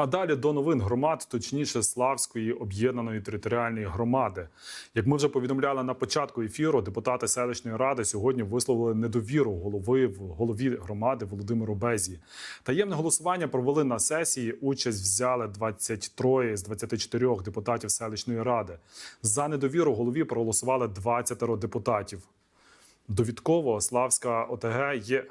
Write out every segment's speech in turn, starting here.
А далі до новин громад, точніше Славської об'єднаної територіальної громади. Як ми вже повідомляли на початку ефіру, депутати селищної ради сьогодні висловили недовіру голови в голові громади Володимиру Безі. Таємне голосування провели на сесії. Участь взяли 23 з 24 депутатів селищної ради. За недовіру голові проголосували 20 депутатів. Довідково Славська ОТГ є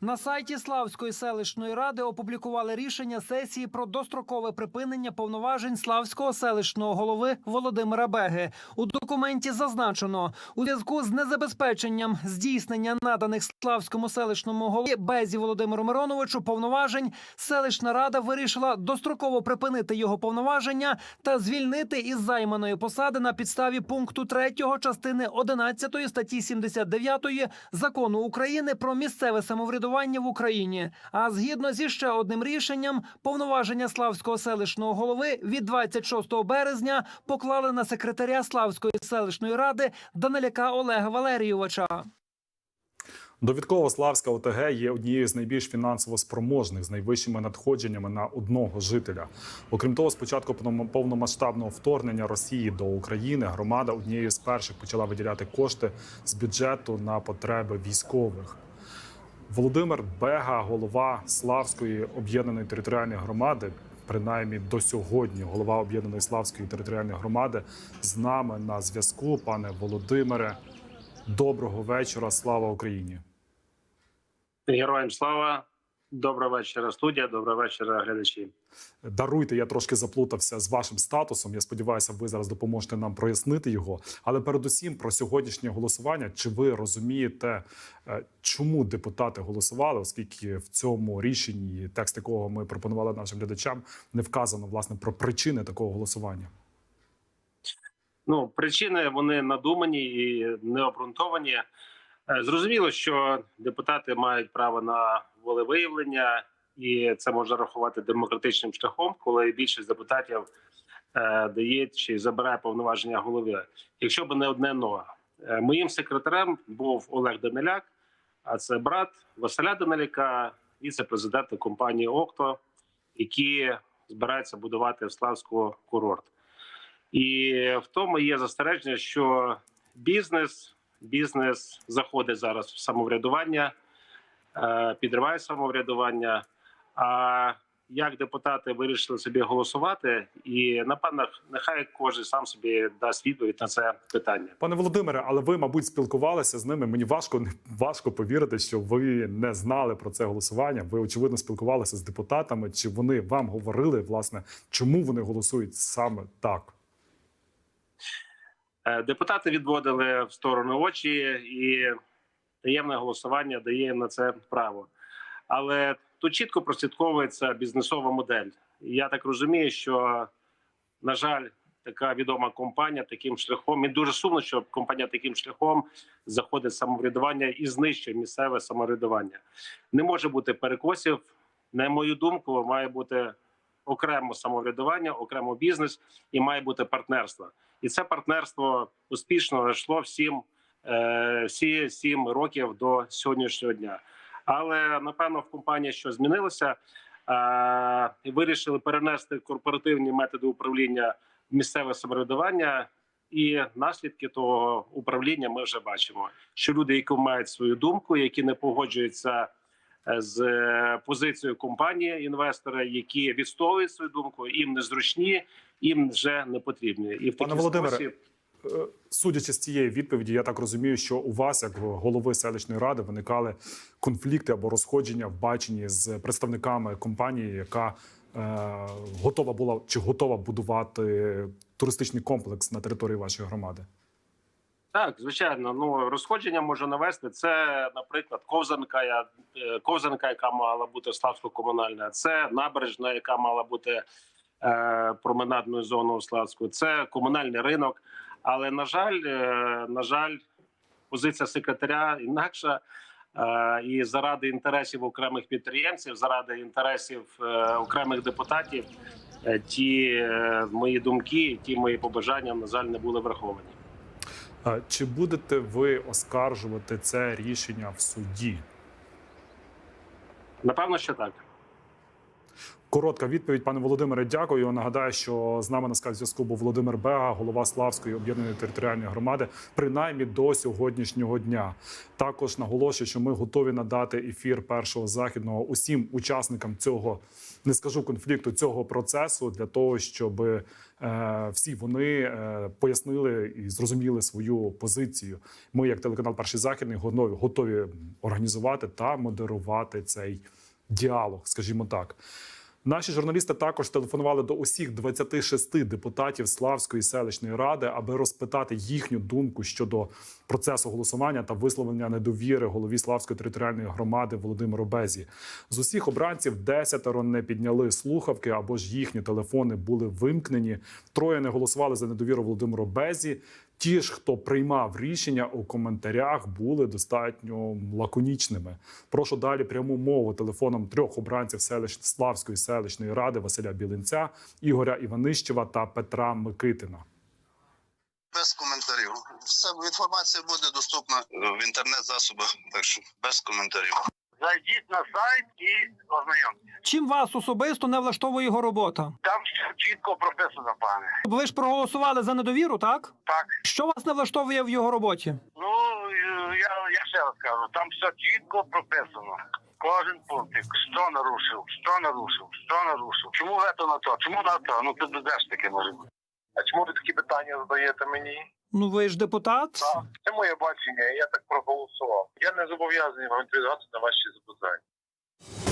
На сайті Славської селищної ради опублікували рішення сесії про дострокове припинення повноважень Славського селищного голови Володимира Беги. У документі зазначено у зв'язку з незабезпеченням здійснення наданих Славському селищному голові Безі Володимиру Мироновичу повноважень. Селищна рада вирішила достроково припинити його повноваження та звільнити із займаної посади на підставі пункту 3 частини 11 статті 79 закону України про місцеве самоврядування в Україні. А згідно зі ще одним рішенням, повноваження Славського селищного голови від 26 березня поклали на секретаря Славської селищної ради Даниляка Олега Валерійовича. Довідково Славська ОТГ є однією з найбільш фінансово спроможних з найвищими надходженнями на одного жителя. Окрім того, з початку повномасштабного вторгнення Росії до України громада однією з перших почала виділяти кошти з бюджету на потреби військових. Володимир Бега, голова Славської об'єднаної територіальної громади, принаймні до сьогодні, голова об'єднаної Славської територіальної громади, з нами на зв'язку. Пане Володимире, доброго вечора. Слава Україні! Героям слава, доброго вечора, студія, доброго вечора, глядачі. Даруйте, я трошки заплутався з вашим статусом. Я сподіваюся, ви зараз допоможете нам прояснити його. Але передусім про сьогоднішнє голосування. Чи ви розумієте, е, чому депутати голосували, оскільки в цьому рішенні, текст якого ми пропонували нашим глядачам, не вказано власне про причини такого голосування? Ну, причини вони надумані і необґрунтовані. Е, Зрозуміло, що депутати мають право на волевиявлення, і це можна рахувати демократичним шляхом, коли більшість депутатів е, дає чи забирає повноваження голови. Якщо б не одне но. Е, Моїм секретарем був Олег Даниляк, а це брат Василя Даниляка, віце-президент компанії Окто, які збираються будувати в Славську курорт. І в тому є застереження, що бізнес, бізнес заходить зараз в самоврядування, е, підриває самоврядування. А як депутати вирішили собі голосувати, і напевно, нехай кожен сам собі дасть відповідь на це питання. Пане Володимире, але ви, мабуть, спілкувалися з ними. Мені важко важко повірити, що ви не знали про це голосування. Ви очевидно спілкувалися з депутатами. Чи вони вам говорили власне, чому вони голосують саме так? Е, Депутати відводили в сторону очі, і таємне голосування дає їм на це право. Але тут чітко прослідковується бізнесова модель. Я так розумію, що на жаль, така відома компанія таким шляхом і дуже сумно, що компанія таким шляхом заходить в самоврядування і знищує місцеве самоврядування. Не може бути перекосів. На мою думку, має бути окремо самоврядування, окремо бізнес і має бути партнерство. І це партнерство успішно йшло всім е, всі сім років до сьогоднішнього дня. Але напевно в компанії що змінилося, е, вирішили перенести корпоративні методи управління в місцеве самоврядування. І наслідки того управління ми вже бачимо, що люди, які мають свою думку, які не погоджуються з е, позицією компанії, інвестори, які відстоюють свою думку, їм незручні, їм вже не потрібні. І в Пане Володимире, спосіб Е, Судячи з цієї відповіді, я так розумію, що у вас, як голови селищної ради, виникали конфлікти або розходження в баченні з представниками компанії, яка е, готова була чи готова будувати туристичний комплекс на території вашої громади. Так, звичайно, ну розходження може навести. Це, наприклад, ковзанка, я- е, ковзанка, яка мала бути Славсько комунальна, це набережна, яка мала бути е, променадною зоною Славську, це комунальний ринок. Але на жаль, е, на жаль, позиція секретаря інакша. Е, і заради інтересів окремих підприємців, заради інтересів е, окремих депутатів, ті мої думки, ті мої побажання, на жаль, не були враховані. Чи будете ви оскаржувати це рішення в суді? Напевно, що так. Коротка відповідь, пане Володимире. Дякую. Нагадаю, що з нами на зв'язку був Володимир Бега, голова Славської об'єднаної територіальної громади, принаймні до сьогоднішнього дня. Також наголошую, що ми готові надати ефір першого західного усім учасникам цього, не скажу конфлікту, цього процесу для того, щоб е, всі вони е, пояснили і зрозуміли свою позицію. Ми, як телеканал Перший Західний, готові, готові організувати та модерувати цей діалог, скажімо так. Наші журналісти також телефонували до усіх 26 депутатів Славської селищної ради, аби розпитати їхню думку щодо процесу голосування та висловлення недовіри голові Славської територіальної громади Володимиру Безі. З усіх обранців десятеро не підняли слухавки або ж їхні телефони були вимкнені. Троє не голосували за недовіру Володимиру Безі. Ті ж, хто приймав рішення у коментарях, були достатньо лаконічними. Прошу далі пряму мову телефоном трьох обранців селищ Славської селищної ради Василя Білинця, Ігоря Іванищева та Петра Микитина. Без коментарів. Все інформація буде доступна в інтернет-засобах, так що без коментарів. Зайдіть на сайт і ознайомтесь. Чим вас особисто не влаштовує його робота? Там все чітко прописано, пане. Ви ж проголосували за недовіру, так? Так. Що вас не влаштовує в його роботі? Ну е, я, я ще раз кажу, там все чітко прописано. Кожен пунктик, що нарушив, що нарушив, що нарушив. Чому вето на то? Чому на то? Ну ти ж таке може бути? А чому ви такі питання задаєте мені? Ну ви ж депутат. Так, це моє бачення, я так проголосував. Я не зобов'язаний вам відповідати на ваші запитання.